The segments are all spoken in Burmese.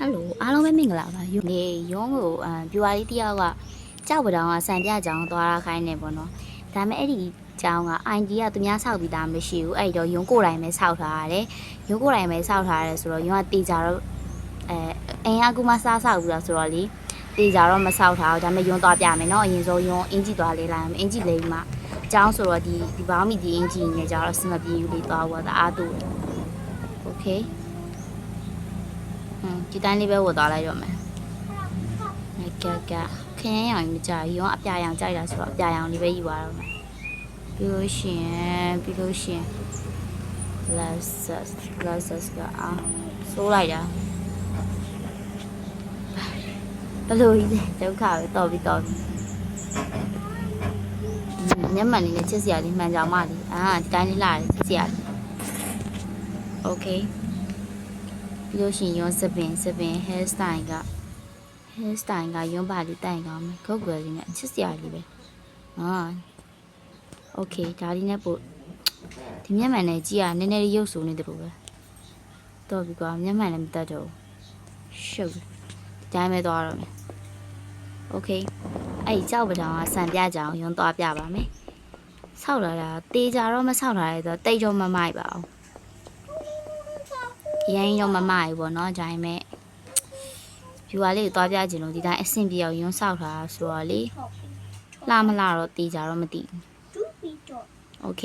ဟယ်လိုအားလုံးပဲမင်္ဂလာပါယူနေရုံးကိုအမ်ပြူဝါလေးတယောက်ကကြောက်ပတောင်ကစံပြကြောင်သွားရခိုင်းနေပေါ့နော်ဒါပေမဲ့အဲ့ဒီကြောင်က ID ကသူများဆောက်ပြီးသားမရှိဘူးအဲ့တော့ရုံးကိုယ်တိုင်ပဲဆောက်ထားရတယ်ရုံးကိုယ်တိုင်ပဲဆောက်ထားရတယ်ဆိုတော့ရုံးကတေချာတော့အဲအင်အားကူမစားဆောက်ဘူးလားဆိုတော့လေတေချာတော့မဆောက်ထားဘူးဒါပေမဲ့ရုံးသွားပြမယ်နော်အရင်ဆုံးရုံးအင်ကြီးသွားလေးလိုက်မယ်အင်ကြီးလေးမှကျောင်းဆိုတော့ဒီဒီဘောင်းမီဒီအင်ကြီးနဲ့ကြတော့စမပြေဘူးလေးသွားဖို့ဒါအားတူတယ်โอเค อืม ဒီတိုင်းလေးပဲဝတ်သွားလိုက်တော့မယ်။ငါကကခင်းရောင်မကြရုံအပြာရောင်ကြိုက်တာဆိုတော့အပြာရောင်လေးပဲယူသွားတော့မယ်။ပြီးလို့ရှရင်ပြီးလို့ရှရင် glasses glasses ကအာဆိုးလိုက်တာဘလို့ကြီးလဲဒုက္ခပဲတော်ပြီတော်ပြီညမန်လေးနဲ့ချစ်စရာလေးမှန်ကြောင်မလေးအာဒီတိုင်းလေးလာတယ်ချစ်စရာလေး okay ပြီးလို့ရှိရင်ရုံးစပင်စပင် hair style က hair style ကရုံးပါလေးတိုင်ကောင်းမယ်ခုတ်ကွယ်လေးနဲ့အချစ်စရာလေးပဲဟာ okay ဒါလေးနဲ့ပို့ဒီမျက်မှန်နဲ့ကြည့်ရနည်းနည်းလေးရုပ်ဆိုနေတယ်လို့ပဲတော့ပြီကွာမျက်မှန်လည်းမတတ်တော့ဘူးရှုပ်တယ်ဒါမှပဲသွားတော့မယ် okay အဲ့ဒီကြောက်ပတောင်ကစံပြကြအောင်ရုံးသွားပြပါမယ်ဆောက်လာတာတေးကြတော့မဆောက်လာရဲဆိုတော့တိတ်တော့မမိုက်ပါဘူး ရင်းတော့မမရေပေါ့နော်ဒါပေမဲ့ဖြူပါလေးကိုသွားပြချင်လို့ဒီတိုင်းအဆင်ပြေအောင်ယွန်းဆောက်ထားတာဆိုတော့လေလှမလှတော့တေးကြတော့မသိဘူးโอเค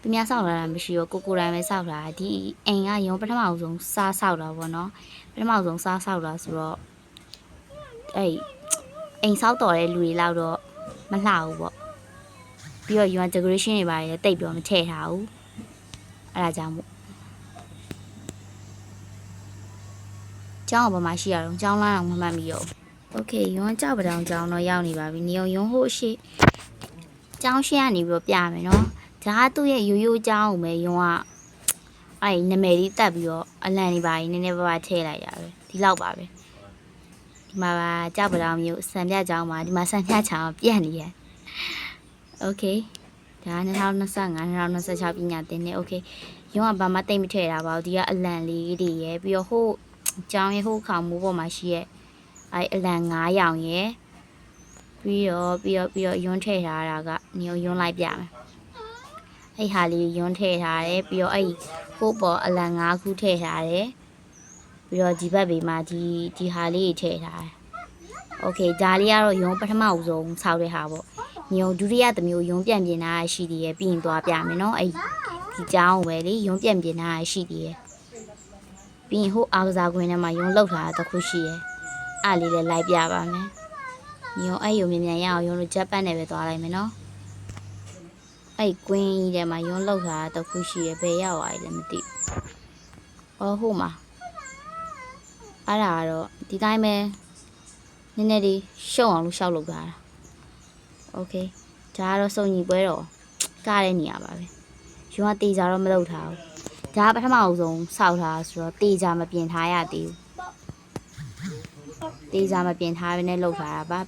သူများဆောက်လာတာမရှိတော့ကိုကိုတိုင်းပဲဆောက်လာတာဒီအိမ်ကယုံပထမဆုံးစားဆောက်တာပေါ့နော်ပထမဆုံးစားဆောက်တာဆိုတော့အဲ့အိမ်ဆောက်တော်တဲ့လူတွေလောက်တော့မလှဘူးပေါ့ပြီးတော့ yuan decoration တွေပါတယ်တိတ်ပြောမထည့်ထားဘူးအဲ့ဒါကြောင့်မို့ ကျောင်းကဘာမှရှိရတော့ကျောင်းလာအောင်မမှတ်မိရောโอเคယွန်းကြောက်ပတောင်ကျောင်းတော့ရောက်နေပါပြီနေအောင်ယွန်းဟိုအရှိကျောင်းရှိကနေပြီးတော့ပြမယ်နော်ဒါကသူ့ရဲ့ရိုးရိုးကျောင်းကိုပဲယွန်းကအဲ့ဒီနာမည်လေးတက်ပြီးတော့အလံနေပါရင်နည်းနည်းပါးပါးထည့်လိုက်ရပဲဒီလောက်ပါပဲဒီမှာပါကြောက်ပတောင်မျိုးစံပြကျောင်းမှာဒီမှာစံပြချောင်းပြန့်နေရโอเคဒါ2025 2026ပညာသင်နေโอเคယွန်းကဘာမှတိတ်မထည့်တာပါဘူးဒီကအလံလေးတွေရယ်ပြီးတော့ဟို ကျောင်းရဲ့ဟိုခေါင်မိုးပေါ်မှာရှိရဲ့အဲအလံ9ရောင်ရယ်ပြီးတော့ပြီးတော့ပြီးတော့ယွန်းထည့်ထားတာကညုံယွန်းလိုက်ပြမယ်အဲ့ဟာလေးယွန်းထည့်ထားတယ်ပြီးတော့အဲ့ဟိုပေါ်အလံ9ခုထည့်ထားတယ်ပြီးတော့ဒီဘက်ဘေးမှာဒီဒီဟာလေးထည့်ထားတယ်โอเคဒါလေးကတော့ယွန်းပထမဦးဆုံးဆောက်တဲ့ဟာပေါ့ညုံဒုတိယတစ်မျိုးယွန်းပြန်ပြင်တာရှိသေးရဲ့ပြီးရင်သွားပြမယ်နော်အဲ့ဒီကျောင်းကိုပဲလေယွန်းပြန်ပြင်တာရှိသေးရဲ့ ပြီးရင်ဟိုအားကစားကွင်းထဲမှာယုံလောက်ထားတာတစ်ခုရှိရဲအဲ့လေးလည်းလိုက်ပြပါမယ်ညုံအဲ့ယုံမြန်မြန်ရအောင်ယုံလို့ဂျပန်နဲ့ပဲသွားလိုက်မယ်နော်အဲ့ကွင်းကြီးထဲမှာယုံလောက်ထားတာတစ်ခုရှိရဲဘယ်ရောက်သွားလဲမသိဘူးအော်ဟိုမှာအဲ့ဒါကတော့ဒီတိုင်းပဲနည်းနည်းလေးရှုံအောင်လို့ရှောက်လုပ်ထားတာโอเคဒါကတော့စုံညီပွဲတော့ကားတဲ့နေရာပါပဲယုံကတေချာတော့မလုပ်ထားဘူး ဒါကပထမအဆုံးစောက်ထားဆိုတော့တေချာမပြင်ထားရသေးဘူးတေချာမပြင်ထားဘဲနဲ့လောက်ထားတာပါ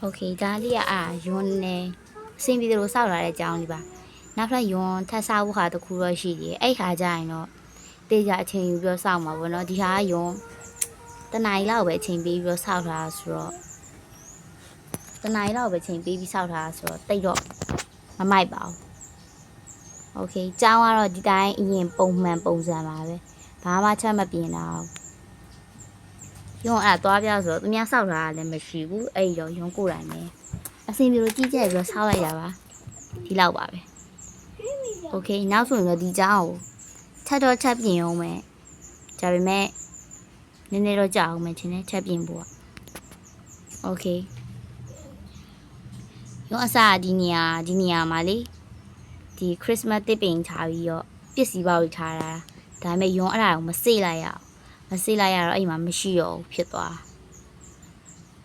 โอเคဒါလေးကအာယွန်းနေအဆင်ပြေတယ်လို့စောက်လာတဲ့အကြောင်းလေးပါနောက်ထပ်ယွန်းထပ်စားဖို့ဟာတစ်ခုတော့ရှိသေးတယ်အဲ့ခါကျရင်တော့ တေးကြအချိန်ယူပြီးတော့စောင့်မှာပေါ့နော်ဒီဟာကယုံတနားရီလောက်ပဲအချိန်ပေးပြီးတော့စောင့်ထားတာဆိုတော့တနားရီလောက်ပဲအချိန်ပေးပြီးစောင့်ထားတာဆိုတော့တိတ်တော့မမိုက်ပါဘူးโอเคကျောင်းကတော့ဒီတိုင်းအရင်ပုံမှန်ပုံစံပါပဲဘာမှချက်မပြင်တာဘူးယုံအဲ့သွားပြဆိုတော့သူများစောက်ထားတာလည်းမရှိဘူးအဲ့ဒီတော့ယုံကိုယ်တိုင်ပဲအဆင်ပြေလို့ကြီးကြက်ပြီးတော့စောက်လိုက်တာပါဒီလောက်ပါပဲโอเคနောက်ဆိုရင်တော့ဒီကျောင်းကို ချက်တော့ချက်ပြင်အောင်မယ်ဒါပေမဲ့နည်းနည်းတော့ကြာအောင်မယ်ထင်တယ်ချက်ပြင်ဖို့က Okay ရုံးအစားဒီနေရာဒီနေရာမှာလေဒီ Christmas တစ်ပင်ထားပြီးတော့ပစ္စည်းပေါက်ထားတာဒါပေမဲ့ရုံးအဲ့ဒါကိုမစေ့လိုက်ရအောင်မစေ့လိုက်ရတော့အဲ့မှာမရှိတော့ဘူးဖြစ်သွား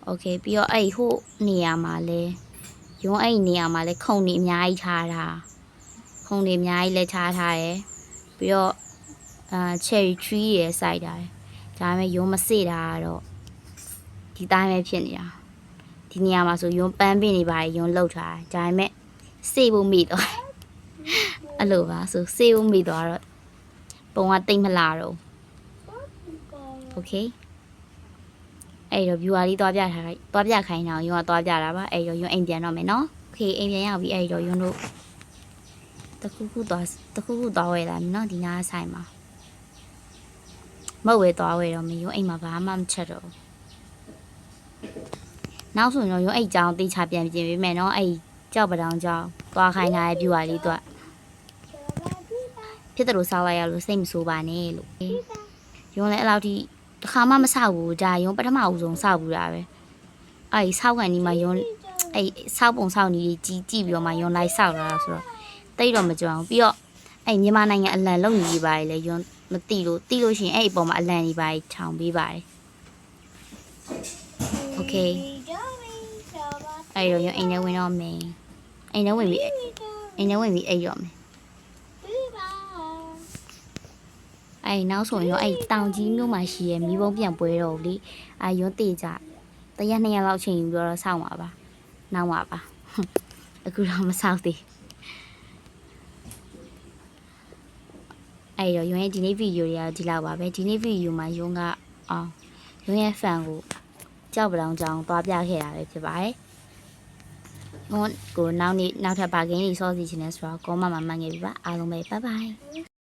Okay ပြီးတော့အဲ့ဟိုနေရာမှာလဲရုံးအဲ့နေရာမှာလဲခုံနေအများကြီးထားတာခုံနေအများကြီးလဲထားထားရယ် ပြီးတော့အာ cherry tree ရယ်စိုက်တာဒါပေမဲ့ရုံးမစေ့တာကတော့ဒီတိုင်းပဲဖြစ်နေတာဒီနေရာမှာဆိုရုံးပန်းပင်နေပါတယ်ရုံးလှုပ်ထားဒါပေမဲ့စေ့ဖို့မိတော့အဲ့လိုပါဆိုစေ့ဖို့မိသွားတော့ပုံကတိတ်မလာတော့ okay အဲ့တော့ viewer လေးသွားပြထားလိုက်သွားပြခိုင်းတာရုံးကသွားပြတာပါအဲ့တော့ရုံးအိမ်ပြန်တော့မယ်နော် okay အိမ်ပြန်ရောက်ပြီအဲ့တော့ရုံးတို့ တခုခုသွားတခုခုသွားဝယ်လာမယ်နော်ဒီနားဆိုင်မှာမဟုတ်ဝယ်သွားဝယ်တော့မယ်ယုံအိမ်မှာဘာမှမချက်တော့ဘူးနောက်ဆိုရင်တော့ယုံအိမ်ကြောင်တေချာပြန်ပြင်ပေးမယ်နော်အဲ့ကြောက်ပတောင်ကြောင်သွားခိုင်းထားတဲ့ viewer လေးတော့ဖြစ်တယ်လို့စားလိုက်ရလို့စိတ်မဆိုးပါနဲ့လို့ယုံလည်းအဲ့လောက်ထိတစ်ခါမှမဆောက်ဘူးဒါယုံပထမအဦးဆုံးဆောက်ဘူးတာပဲအဲ့ဒီဆောက်ကန်ဒီမှာယုံအဲ့ဆောက်ပုံဆောက်နေကြီးကြည့်ပြီးတော့မှယုံလိုက်ဆောက်လာတာဆိုတော့ တိတ်တော့မကြွအောင်ပြီးတော့အဲ့မြန်မာနိုင်ငံအလံလုံနေကြီးပါလေယုံမတိလို့တိလို့ရှိရင်အဲ့ဒီပုံမှာအလံကြီးပါထောင်ပေးပါတယ် Okay အဲ့တော့ယုံအိမ်ထဲဝင်တော့မယ်အိမ်ထဲဝင်ပြီးအိမ်ထဲဝင်ပြီးအိပ်ရောမယ်အဲ့နောက်ဆိုရင်ရောအဲ့တောင်ကြီးမြို့မှာရှိရဲ့မီးပုံးပြန်ပွဲတော့လေအာယွန်းတေကြတရက်နှစ်ရက်လောက်ချိန်ယူပြီးတော့စောင့်ပါပါနောက်ပါပါအခုတော့မစောင့်သေး အဲ့တော့ယွန်းရဲ့ဒီနေ့ဗီဒီယိုတွေကဒီလောက်ပါပဲဒီနေ့ဗီဒီယိုမှာယွန်းကအောင်ယွန်းရဲ့ fan ကိုကြောက်ပလောင်ကြောင်သွားပြခဲ့တာပဲဖြစ်ပါတယ်ဟိုကိုနောက်နေ့နောက်ထပ်ပါဂိမ်းလေးစောစီချင်တယ်ဆိုတော့ကောမမှာမှတ်ခဲ့ပြီပါအားလုံးပဲဘိုင်ဘိုင်